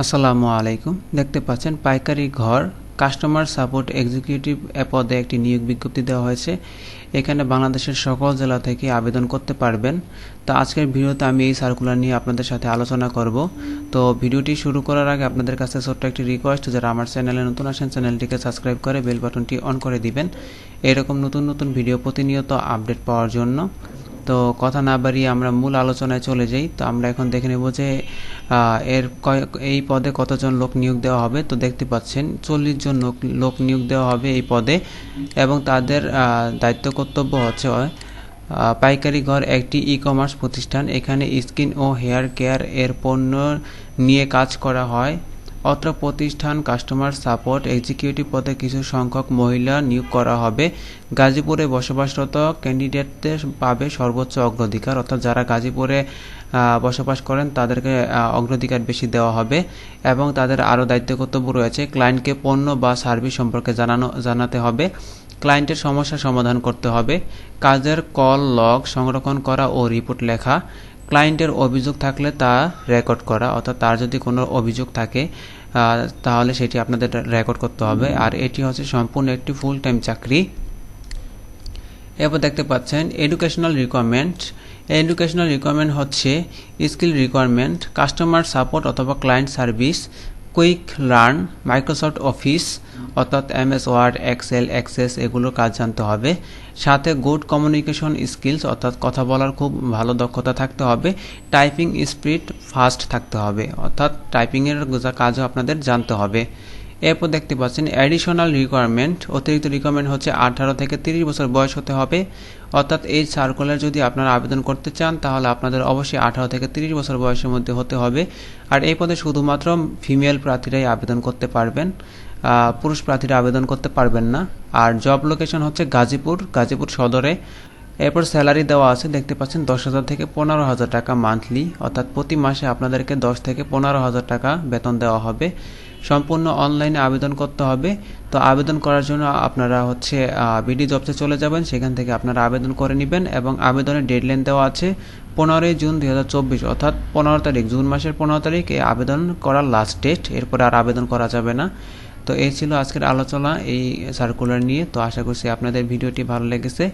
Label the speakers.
Speaker 1: আসসালামু আলাইকুম। দেখতে পাচ্ছেন, পাইকারি ঘর কাস্টমার সাপোর্ট এক্সিকিউটিভ পদে একটি নিয়োগ বিজ্ঞপ্তি দেওয়া হয়েছে। এখানে বাংলাদেশের সকল জেলা থেকে আবেদন করতে পারবেন। তো আজকের ভিডিওতে আমি এই সার্কুলার নিয়ে আপনাদের সাথে আলোচনা করব। তো ভিডিওটি শুরু করার আগে আপনাদের কাছে ছোট্ট একটি রিকোয়েস্ট যারা আমার চ্যানেলে নতুন আসেন, চ্যানেলটিকে সাবস্ক্রাইব করে বেল বাটনটি অন করে দিবেন। এরকম নতুন নতুন ভিডিও প্রতিনিয়ত আপডেট পাওয়ার জন্য। তো কথা না বাড়িয়ে আমরা মূল আলোচনায় চলে যাই। তো আমরা এখন দেখে নেব যে এর এই পদে কতজন লোক নিয়োগ দেওয়া হবে। তো দেখতে পাচ্ছেন, চল্লিশ জন লোক নিয়োগ দেওয়া হবে এই পদে এবং তাদের দায়িত্ব কর্তব্য হচ্ছে পাইকারি ঘর একটি ই কমার্স প্রতিষ্ঠান। এখানে স্কিন ও হেয়ার কেয়ার এর পণ্য নিয়ে কাজ করা হয়। অত্র প্রতিষ্ঠান কাস্টমার সাপোর্ট এক্সিকিউটিভ পদে কিছু সংখ্যক মহিলা নিয়োগ করা হবে। গাজীপুরে বসবাসরত ক্যান্ডিডেটদের পাবে সর্বোচ্চ অগ্রাধিকার, অর্থাৎ যারা গাজীপুরে বসবাস করেন তাদেরকে অগ্রাধিকার বেশি দেওয়া হবে এবং তাদের আরও দায়িত্ব কর্তব্য রয়েছে। ক্লায়েন্টকে পণ্য বা সার্ভিস সম্পর্কে জানানো, জানাতে হবে। ক্লায়েন্টের সমস্যা সমাধান করতে হবে। কাজের কল লগ সংরক্ষণ করা ও রিপোর্ট লেখা। ক্লায়েন্টের অভিযোগ থাকলে তা রেকর্ড করা অর্থাৎ তার যদি কোনো অভিযোগ থাকে তাহলে সেটি আপনাদের রেকর্ড করতে হবে। আর এটি হচ্ছে সম্পূর্ণ একটি ফুল টাইম চাকরি। এরপর দেখতে পাচ্ছেন এডুকেশনাল রিকোয়ারমেন্ট এডুকেশনাল রিকোয়ারমেন্ট হচ্ছে স্কিল রিকোয়ারমেন্ট কাস্টমার সাপোর্ট অথবা client service quick learn Microsoft Office অর্থাৎ এমএস ওয়ার্ড এক্সেল অ্যাক্সেস এগুলোর কাজ জানতে হবে। সাথে গুড কমিউনিকেশন স্কিলস অর্থাৎ কথা বলার খুব ভালো দক্ষতা থাকতে হবে। টাইপিং স্পিড ফাস্ট থাকতে হবে, অর্থাৎ টাইপিংয়ের কাজও আপনাদের জানতে হবে। এরপর দেখতে পাচ্ছেন অ্যাডিশনাল রিকোয়ারমেন্ট অতিরিক্ত রিকোয়ারমেন্ট হচ্ছে আঠারো থেকে তিরিশ বছর বয়স হতে হবে। অর্থাৎ এই সার্কুলার যদি আপনারা আবেদন করতে চান, তাহলে আপনাদের অবশ্যই আঠারো থেকে তিরিশ বছর বয়সের মধ্যে হতে হবে। আর এই পদে শুধুমাত্র ফিমেল প্রার্থীরাই আবেদন করতে পারবেন। পুরুষ প্রার্থীরা আবেদন করতে পারবেন না। আর জব লোকেশন হচ্ছে গাজীপুর গাজীপুর সদরে। এরপর স্যালারি দেওয়া আছে, দেখতে পাচ্ছেন, দশ হাজার থেকে পনেরো হাজার টাকা মান্থলি অর্থাৎ প্রতি মাসে আপনাদেরকে দশ থেকে পনেরো হাজার টাকা বেতন দেওয়া হবে। সম্পূর্ণ অনলাইনে আবেদন করতে হবে। তো আবেদন করার জন্য আপনারা হচ্ছে বিডি জবসে চলে যাবেন। সেখান থেকে আপনারা আবেদন করে নেবেন এবং আবেদনের ডেডলাইন দেওয়া আছে পনেরোই জুন দুই হাজার চব্বিশ। অর্থাৎ পনেরো তারিখ, জুন মাসের পনেরো তারিখ এই আবেদন করার লাস্ট ডেট এরপরে আর আবেদন করা যাবে না। তো এই ছিল আজকের আলোচনা এই সার্কুলার নিয়ে। তো আশা করছি আপনাদের ভিডিওটি ভালো লেগেছে।